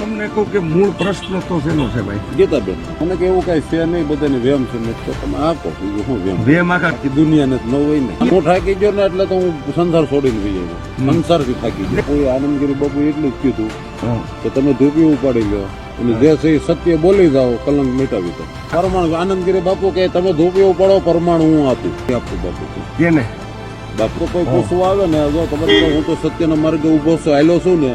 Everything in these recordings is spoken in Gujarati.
તમને કહું કે મૂળ પ્રશ્ન તો શેનો છે ભાઈ? ગીતાબેન મને કે એવું કઈ છે નહીં બધાને વેમ છે ને તો તમે આપો બીજું શું વેમ? વેમ આખા દુનિયાને ન હોય ને. હું થાકી ગયો ને એટલે તો હું સંસાર છોડીને જઈ આવ્યો. સંસારથી થાકી ગયો. કોઈ આનંદગીરી બાપુ એટલું જ કીધું કે તમે ધૂપી ઉપાડી લો અને જે છે એ સત્ય બોલી જાઓ કલંક મિટાવી દો. પરમાણુ આનંદગીરી બાપુ કે તમે ધૂપી ઉપાડો પરમાણુ હું આપું આપું બાપુ. કેને બાપુ કોઈ પૂછવું આવે ને જો ખબર હું તો સત્યના માર્ગ ઊભો છું હાલ્યો છું ને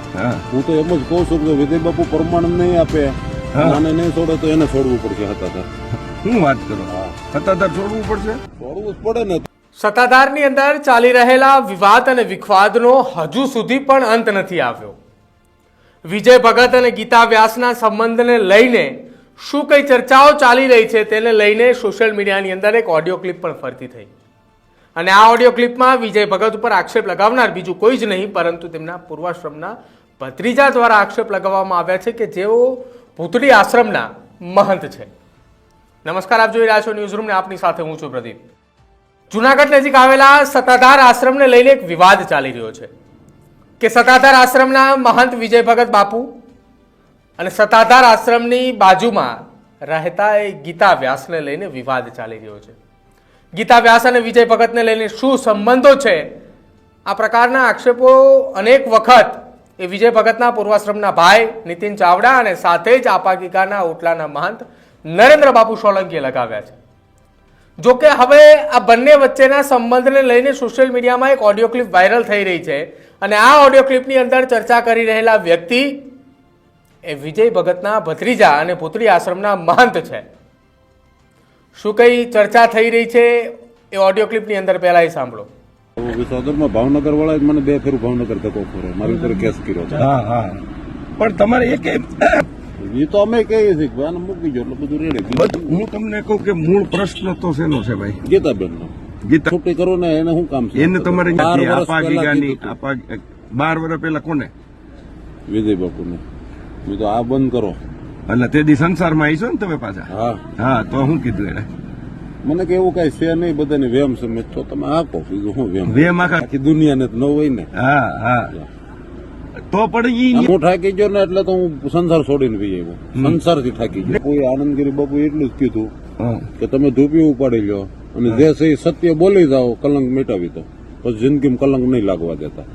હું. તો એમ જ કહું છું કે વિજય બાપુ પ્રમાણ નહીં આપે અને નહીં છોડે તો એને છોડવું પડશે હતા હતા શું વાત કરો? સત્તાધાર છોડવું પડશે? છોડવું જ પડે ને. સત્તાધારની અંદર ચાલી રહેલા વિવાદ અને વિખવાદનો હજુ સુધી પણ અંત નથી આવ્યો. વિજય ભગત અને ગીતા વ્યાસના સંબંધને લઈને શું કઈ ચર્ચાઓ ચાલી રહી છે તેને લઈને સોશિયલ મીડિયાની અંદર એક ઓડિયો ક્લિપ પણ ફરતી થઈ. અને આ ઓડિયો ક્લિપમાં વિજય ભગત ઉપર આક્ષેપ લગાવનાર બીજું કોઈ જ નહીં, પરંતુ તેમના પૂર્વાશ્રમના ભત્રીજા દ્વારા આક્ષેપ લગાવવામાં આવ્યા છે કે જેઓ ભૂતળી આશ્રમના મહંત છે. નમસ્કાર, આપ જોઈ રહ્યા છો ન્યૂઝરૂમને આપની સાથે હું છું પ્રદીપ. જુનાગઢ નજીક આવેલા સત્તાધાર આશ્રમને લઈને એક વિવાદ ચાલી રહ્યો છે કે સત્તાધાર આશ્રમના મહંત વિજય ભગત બાપુ અને સત્તાધાર આશ્રમની બાજુમાં રહેતા એ ગીતા વ્યાસને લઈને વિવાદ ચાલી રહ્યો છે. ગીતા વ્યાસ અને વિજય ભગતને લઈને શું સંબંધો છે? આ પ્રકારના આક્ષેપો અનેક વખત એ વિજય ભગતના પૂર્વાશ્રમના ભાઈ નીતિન ચાવડા અને સાથે જ આપાગીકાના ઓટલાના મહંત નરેન્દ્ર બાપુ સોલંકીએ લગાવ્યા છે. જો કે હવે આ બંને વચ્ચેના સંબંધને લઈને સોશિયલ મીડિયામાં એક ઓડિયો ક્લિપ વાયરલ થઈ રહી છે અને આ ઓડિયો ક્લિપની અંદર ચર્ચા કરી રહેલા વ્યક્તિ એ વિજય ભગતના ભત્રીજા અને પુત્રી આશ્રમના મહંત છે. શું કઈ ચર્ચા થઈ રહી છે? એ ઓડિયો ક્લિપની અંદર પહેલા એ સાંભળો. વિસોદરમાં ભાવનગર વાળા મને બે ફેરું ભાવનગર ધક્કો ખોરે મારી ઉપર કેસ કર્યો છે. હા હા. પણ તમારે એક એ તો અમે કહીએ છીએ કે આને મૂકી ગયો એટલે બધું રેડે હું તમને કહું કે મૂળ પ્રશ્ન તો શેનો છે ભાઈ? ગીતાબેન નો ગીતા છૂટી કરો ને એને શું કામ છે? એને તમારે બાર વર્ષ પહેલા કોને? વિજય બાપુ ને તો આ બંધ કરો. એટલે તે દી સંસારમાં આવીશો ને તમે પાછા? હા. હા તો હું કીધું એને. મને કે એવું કઈ છે નહીં બધાને વેમ સમજ. તો તમે આપો બીજું શું વેમ. વેમ આખા દુનિયાને ન હોય ને. હા હા. તો પણ હું થાકી ગયો ને એટલે તો હું સંસાર છોડીને જઈ આવ્યો. સંસારથી થાકી ગયો. કોઈ આનંદગીરી બાપુ એટલું જ કીધું કે તમે ધૂપી ઉપાડી લો અને જે સહી સત્ય બોલી જાઓ કલંક મેટાવી દો. પછી જિંદગીમાં કલંક નહીં લાગવા દેતા.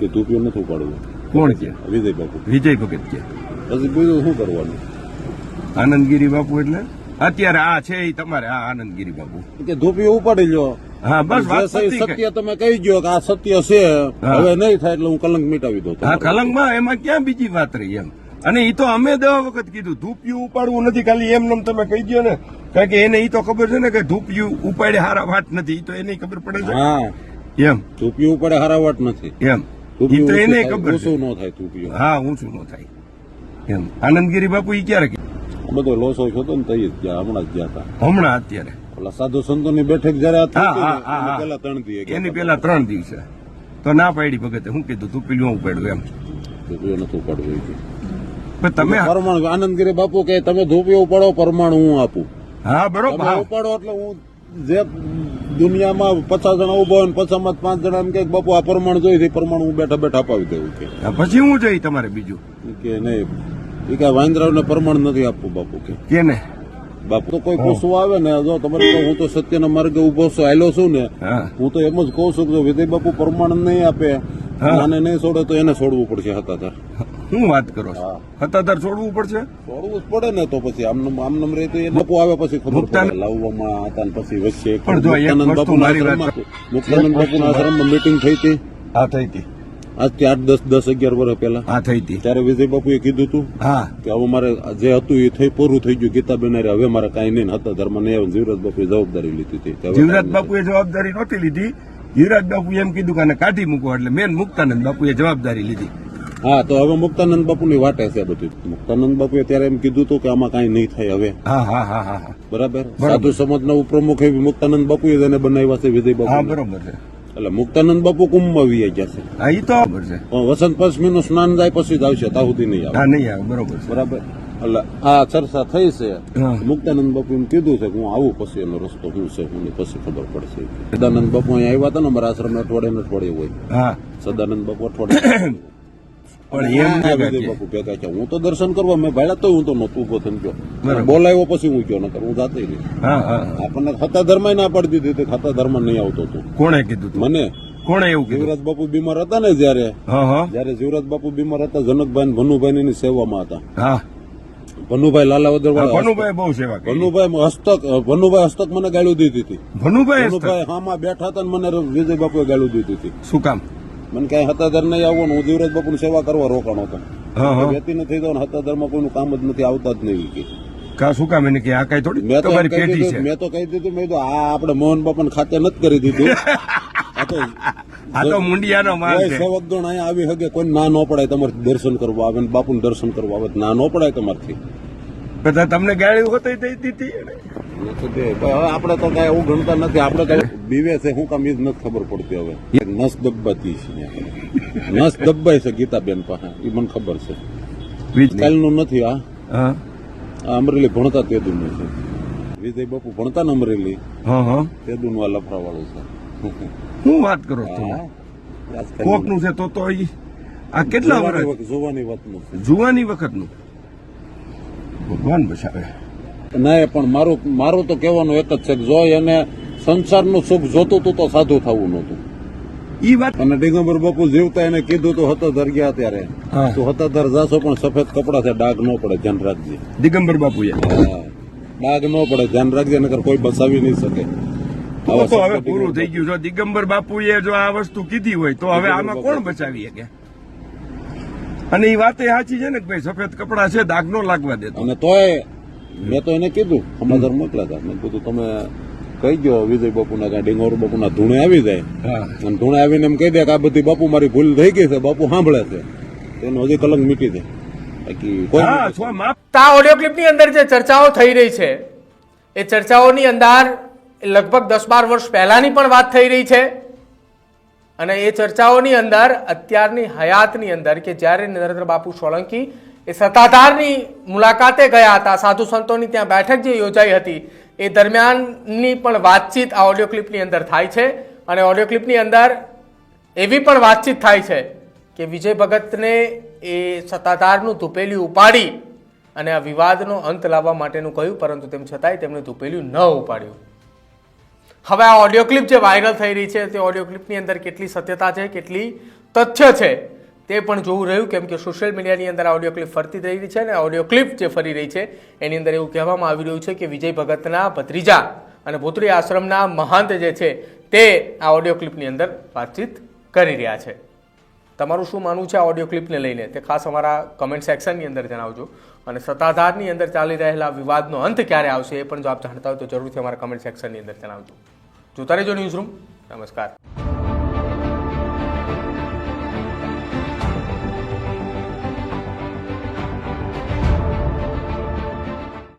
કે ધૂપીઓ નથી ઉપાડવું. કોણ કે? વિજય બાપુ. વિજય ભગત કે. પછી બીજું શું કરવાનું? આનંદગીરી બાપુ એટલે? અત્યારે આ છે તમારે આ આનંદગીરી બાપુ. કે ધોપીઓ ઉપાડી લો હા બસ એ. સત્ય તમે કહી ગયો કે આ સત્ય છે હવે નહીં થાય એટલે હું કલંક મિટાવી દઉં હા કલંકમાં એમાં ક્યાં બીજી વાત રહી એમ? અને ઈ તો અમે દવા વખત કીધું ધૂપિયું ઉપાડવું નથી. ખાલી એમ નામ તમે કહી દો ને કારણ કે એને ઈ તો ખબર છે ને કે ધૂપિયું ઉપાડે હારા વાટ નથી ઈ તો એને ખબર પડે છે. હા. એમ. ધૂપિયું ઉપાડે હારા વાટ નથી. એમ. તો એને ખબર શું ન થાય ધૂપિયું. હા ઊંચું ન થાય. એમ. આનંદગીરી બાપુ એ ક્યારે? આ બધો લોસો થયો ને તઈ જ હમણાં જ ગયા હતા. હમણાં અત્યારે? ઓલા સાધુ સંતોની બેઠક જયારે પેલા હા, હા, હા, હા. ત્રણ દિવસ એની પેલા ત્રણ દિવસે. તો ના પાડી ભગતે. શું કીધું તું પીલું ઉપાડ્યું એમ. ધૂપીઓ નથી ઉપાડવું. પણ તમે પરમાણુ આનંદગીરી બાપુ કે તમે ધૂપીઓ ઉપાડો પરમાણુ હું આપું. હા બરોબર હા. ઉપાડો એટલે હું જે દુનિયામાં પચાસ જણા ઊભા હોય ને પચાસમાં પાંચ જણા એમ કે બાપુ આ પરમાણુ જોઈ પરમાણુ હું બેઠા બેઠા અપાવી દઉં. કે પછી હું જોઈ તમારે બીજું? કે નહીં. એ કે વાંદરાઓને પરમાણુ નથી આપવું બાપુ કે. કેને? બાપુ તો કોઈ પૂછવું આવે ને જો તમારે હું તો સત્યના માર્ગે ઊભો છું આયલો છું ને હું. તો એમ જ કહું છું કે વિદય બાપુ પ્રમાણ નહીં આપે આને નહીં છોડે તો એને છોડવું પડશે હતાધાર. શું વાત કરો છો? હતાધાર છોડવું પડશે? છોડવું પડે ને તો પછી આમ આમનમ રહે તો એ બાપુ આવે પછી ખબર પડે લાવવામાં હતા ને પછી વચ્ચે મુક્તાનંદ બાપુના આશ્રમમાં- મુક્તાનંદ બાપુના આશ્રમમાં મીટિંગ થઈ હતી. હા થઈ હતી. આજથી આઠ દસ દસ અગિયાર વર્ષ પહેલા. હા થઈ હતી. ત્યારે વિજય બાપુએ કીધું હતું હા. કે હવે મારે જે હતું એ થઈ પૂરું થઈ ગયું. ગીતા હારે હવે મારે કાંઈ નહીં. હતા ધર્મ નહીં જીવરાજ બાપુએ જવાબદારી લીધી હતી. જીવરાજ બાપુએ જવાબદારી નહોતી લીધી. જીવરાજ બાપુ એમ કીધું કે આને કાઢી મૂકો. એટલે મેન મુક્તાનંદ બાપુએ જવાબદારી લીધી. હા તો હવે મુક્તાનંદ બાપુની વાટે છે બધું. મુક્તાનંદ બાપુએ ત્યારે એમ કીધું હતું કે આમાં કાંઈ નહીં થાય હવે. હા હા હા હા હા. બરાબર? સાધુ સમાજના ઉપપ્રમુખ એવી મુક્તાનંદ બાપુએ એને બનાવ્યા છે વિજય બાપુ બરોબર છે. એટલે મુક્તાનંદ બાપુ કુંભમાં વી ગયા છે. હા એ તો બરોબર છે. વસંત પંચમી નું સ્નાન જાય પછી જ આવશે ત્યાં સુધી નહીં આવે. નહીં આવે બરોબર બરાબર? એટલે આ ચર્ચા થઈ છે. મુક્તાનંદ બાપુ એમ કીધું છે કે હું આવું પછી એનો રસ્તો શું છે હું પછી ખબર પડશે. સદાનંદ બાપુ અહીંયા આવ્યા હતા ને અમારા આશ્રમ અઠવાડિયે ને અઠવાડિયે હોય. સદાનંદ બાપુ અઠવાડિયે. પણ એમ ના, કે બાપુ ભેગા છે હું તો દર્શન કરવા મેં ભાડ્યા તો હું તો નહોતું ઊભો થઈને ગયો. બોલાવ્યો પછી હું ગયો નકર હું જાતે નહીં હા હા આપણને ખાતા ધર્મ ના પાડી દીધી ખાતા ધર્મ નહીં આવતો તું કોણે કીધું મને? કોણે એવું જીવરાજ બાપુ બીમાર હતા ને જયારે? જયારે જીવરાજ બાપુ બીમાર હતા જનકભાઈ ભનુભાઈ ની સેવામાં હતા. ભનુભાઈ લાલાવદર ભનુભાઈ બહુ સેવા ભનુભાઈ હસ્તક ભનુભાઈ હસ્તક મને ગાળું દીધી હતી. ભનુભાઈ ભનુભાઈ હામાં બેઠા હતા મને વિજય બાપુએ ગાળું દીધી હતી. શું કામ? મને ક્યાંય હતાધર નહીં આવવાનું. હું ધીરજ બાપુ સેવા કરવા રોકાણો હતો. વ્યક્તિ નથી થયો હતાધરમાં કોઈનું કામ જ નથી આવતા જ નહીં કે. કા શું કામ? એને કે આ કઈ થોડી મેં તો એમ તમારી કહી પેઢી છે? મેં તો કહી દીધું મેં કીધું આ આપણે મોહન બાપાને ખાતે નથી કરી દીધું. આ તો આ તો મુંડિયાનો માલ છે. સેવક અહીંયા આવી હગે કોઈ ના ન પડાય તમારે દર્શન કરવા આવે બાપુનું દર્શન કરવા આવે ના ન પડાય તમારથી. તમને ગાળી હોતી દઈ દીધી હવે આપણે તો કઈ એવું ગણતા નથી. આપણે કઈ બીવે છે શું કામ એ જ નથી ખબર પડતી હવે. એક નસ દબાતી છે નસ દબાય છે ગીતાબેન પાસે. એ મને ખબર છે. કાલનું નથી આ. અમરેલી ભણતા તેદુનું છે. વિજય બાપુ ભણતા ને અમરેલી. તેદુ હા. આ આ લફરાવાળું છે. શું વાત કરો છો? હા. કોકનું છે તો તો આ કેટલા વર્ષ જોવાની વાતનું જુવાની વખતનું. ભગવાન બચાવે ના પણ મારું મારું તો કહેવાનું એક જ છે કે જો એને સંસારનું સુખ જોતું હતું તો સાધુ થવું નહોતું. ઈ વાત અને દિગંબર બાપુ જીવતા એને કીધું તો હતોધર ગયા ત્યારે. તું તો હતોધર જાશો પણ સફેદ કપડા છે ડાઘ ન પડે ધ્યાન દિગંબર બાપુ ડાઘ ન પડે ધ્યાન રાખજે નકર કોઈ બસાવી નહીં શકે. તો હવે પૂરું થઈ ગયું. જો દિગંબર બાપુએ જો આ વસ્તુ કીધી હોય તો હવે આમાં કોણ બચાવી શકે? અને એ વાત એ સાચી છે ને કે ભાઈ સફેદ કપડા છે દાગ નો લાગવા દેતો. અને તોય મેં તો એને કીધું સમાધાન મોકલા હતા મેં કીધું તમે કહી ગયો વિજય બાપુના કાંઈ ડિંગોર બાપુના ધૂણે આવી જાય. અને ધૂણે આવીને એમ કહી દે કે આ બધી બાપુ મારી ભૂલ થઈ ગઈ છે બાપુ સાંભળે છે. તેનો હજી કલંક મીટી દે તો ઓડિયો ક્લિપની અંદર જે ચર્ચાઓ થઈ રહી છે એ ચર્ચાઓની અંદર લગભગ દસ બાર વર્ષ પહેલાની પણ વાત થઈ રહી છે. અને એ ચર્ચાઓની અંદર અત્યારની હયાતની અંદર કે જ્યારે નરેન્દ્ર બાપુ સોલંકી એ સત્તાધારની મુલાકાતે ગયા હતા. સાધુ સંતોની ત્યાં બેઠક જે યોજાઈ હતી, એ દરમિયાનની પણ વાતચીત આ ઓડિયો ક્લિપની અંદર થાય છે અને ઓડિયો ક્લિપની અંદર એવી પણ વાતચીત થાય છે કે વિજય ભગતને એ સત્તાધારનું ધૂપેલી ઉપાડી અને આ વિવાદનો અંત લાવવા માટેનું કહ્યું, પરંતુ તેમ છતાંય તેમણે ધૂપેલું ન ઉપાડ્યું. હવે આ ઓડિયો ક્લિપ જે વાયરલ થઈ રહી છે, તે ઓડિયો ક્લિપની અંદર કેટલી સત્યતા છે, કેટલી તથ્ય છે તે પણ જોવું રહ્યું કેમ કે સોશિયલ મીડિયાની અંદર ઓડિયો ક્લિપ ફરતી રહી છે અને ઓડિયો ક્લિપ જે ફરી રહી છે, એની અંદર એવું કહેવામાં આવી રહ્યું છે કે વિજય ભગતના ભત્રીજા અને ભૂતરી આશ્રમના મહંત જે છે તે આ ઓડિયો ક્લિપની અંદર વાતચીત કરી રહ્યા છે. તમારું શું માનવું છે આ ઓડિયો ક્લિપને લઈને? તે ખાસ અમારા કમેન્ટ સેક્શનની અંદર જણાવજો. અને સત્તાધારની અંદર ચાલી રહેલા વિવાદનો અંત ક્યારે આવશે એ પણ જો આપ જાણતા હોય તો જરૂરથી અમારા કમેન્ટ સેક્શનની અંદર જણાવજો. જોતા રહેજો ન્યૂઝ રૂમ નમસ્કાર.